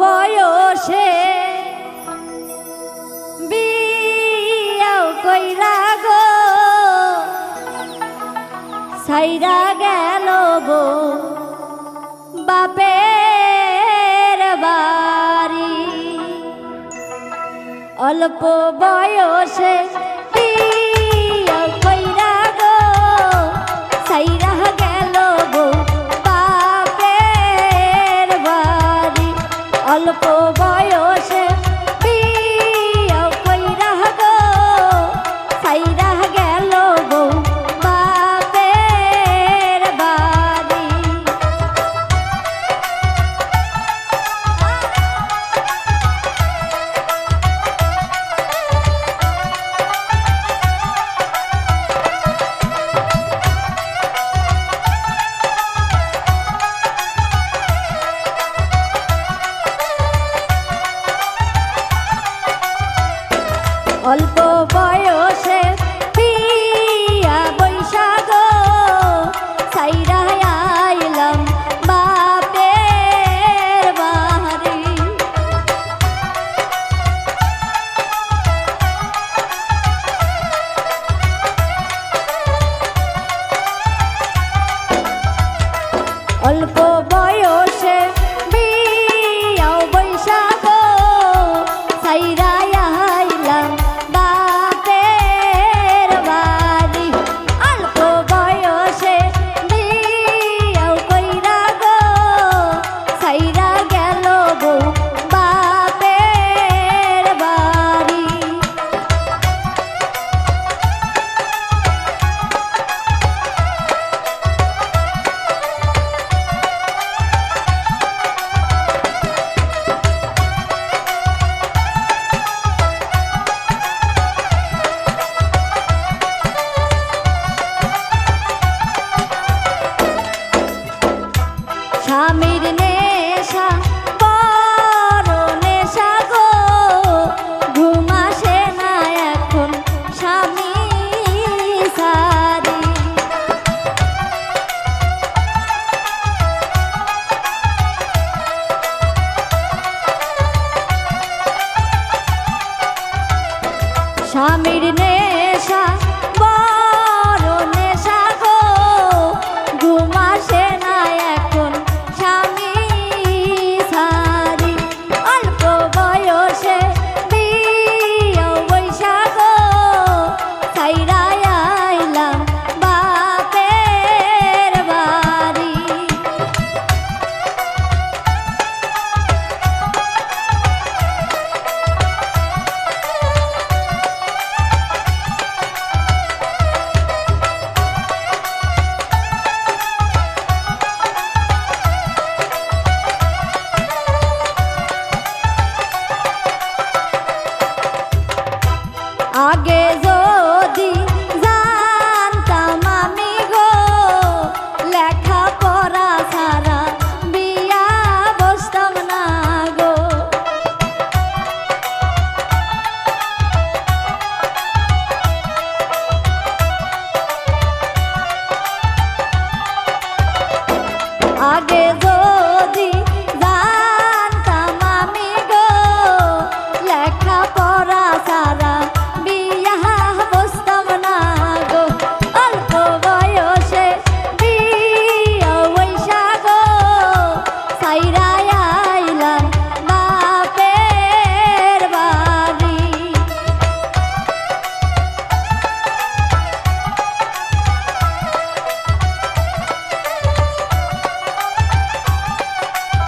বয়সে বিয়াও কইরা গো সাইরা গেল গো বাপের বাড়ি। অল্প বয়সে অল্প বয়স স্বামীর নেশা আগে যদি জানতাম আমি গো লেখা পড়া ছাড়া বিয়া বসতাম না গো। আগে